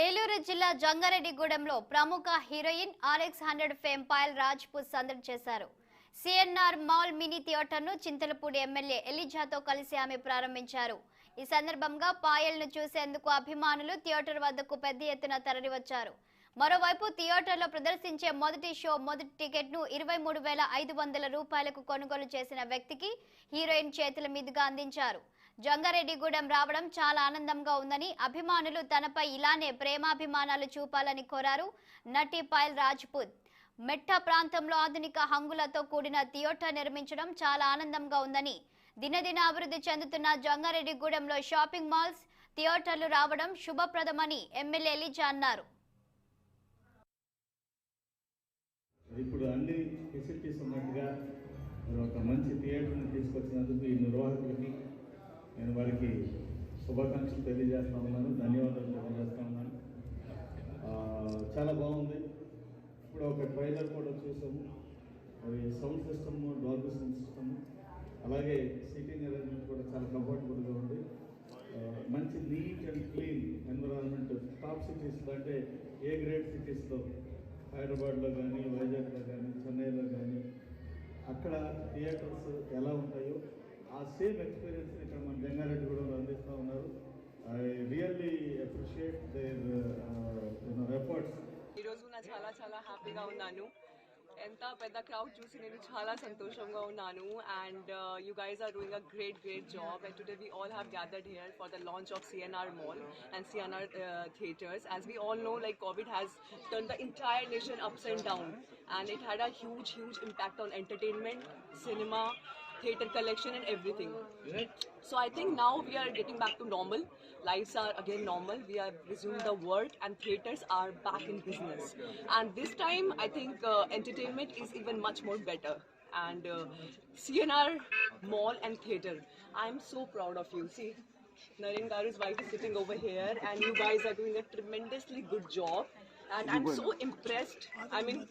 ఏలూరు జిల్లా జంగారెడ్డిగూడెంలో ప్రముఖ heroine RX hundred fame Payal Rajput సందడి చేశారు. సిఎన్ఆర్ మాల్ మినీ థియేటర్ను చింతలపూడి ఎమ్మెల్యే ఎలిజాతో కలిసి ఆమె ప్రారంభించారు. ఈ సందర్భంగా పాయల్ను చూసేందుకు అభిమానులు థియేటర్ వద్దకు పెద్ద ఎత్తున తరలివచ్చారు. మరోవైపు థియేటర్లో ప్రదర్శించే మొదటి షో మొదటి టికెట్ను ఇరవై మూడు వేల ఐదు వందల రూపాయలకు కొనుగోలు చేసిన వ్యక్తికి హీరోయిన్ చేతుల మీదుగా అందించారు. జంగారెడ్డిగూడెం రావడం చాలా ఆనందంగా ఉందని అభిమానులు తనపై ఇలానే ప్రేమాభిమానాలు చూపాలని కోరారు నటి పాయల్ రాజ్పుత్. మెట్ట ప్రాంతంలో ఆధునిక హంగులతో కూడిన థియేటర్ నిర్మించడం చాలా ఆనందంగా ఉందని దినదిన అభివృద్ధి చెందుతున్న జంగారెడ్డిగూడెంలో షాపింగ్ మాల్స్ థియేటర్లు రావడం శుభప్రదమని ఎమ్మెల్యే అన్నారు ఇప్పుడు అన్ని ఫెసిలిటీస్ ఉన్నట్టుగా మరి ఒక మంచి థియేటర్ని తీసుకొచ్చినందుకు ఈ నిర్వాహకులకి నేను వారికి శుభాకాంక్షలు తెలియజేస్తా ఉన్నాను ధన్యవాదాలు తెలియజేస్తా ఉన్నాను. చాలా బాగుంది. ఇప్పుడు ఒక ట్రైలర్ కూడా చూసాము. అది sound system Dolby sound system అలాగే సీటింగ్ అరేంజ్మెంట్ కూడా చాలా కంఫర్టబుల్గా ఉంది. మంచి neat and clean environment top సిటీస్లో అంటే ఏ గ్రేడ్ సిటీస్లో హైదరాబాద్లో కానీ అక్కడ థియేటర్స్ ఎలా ఉంటాయో ఆ సేమ్ ఎక్స్పీరియన్స్ ఇక్కడ మన జంగారెడ్డి కూడా అందిస్తూ ఉన్నారు. I really appreciate their efforts ఈరోజు నా చాలా చాలా హ్యాపీగా ఉన్నాను. ఎంత పెద్ద క్రౌడ్ చూసి నేను చాలా సంతోషంగా ఉన్నాను and you guys are doing a great great job and today we all have gathered here for the launch of CNR mall and CNR theatres as we all know like covid has turn the entire nation ups and down and it had a huge huge impact on entertainment cinema theater collection and everything so I think now we are getting back to normal. Lives are again normal. We have resumed the work and theaters are back in business. And this time, I think uh, entertainment is even much more better. And uh, CNR Mall and Theatre, I'm so proud of you. See, Naren Garu's wife is sitting over here, and you guys are doing a tremendously good job. And I'm so impressed. I mean,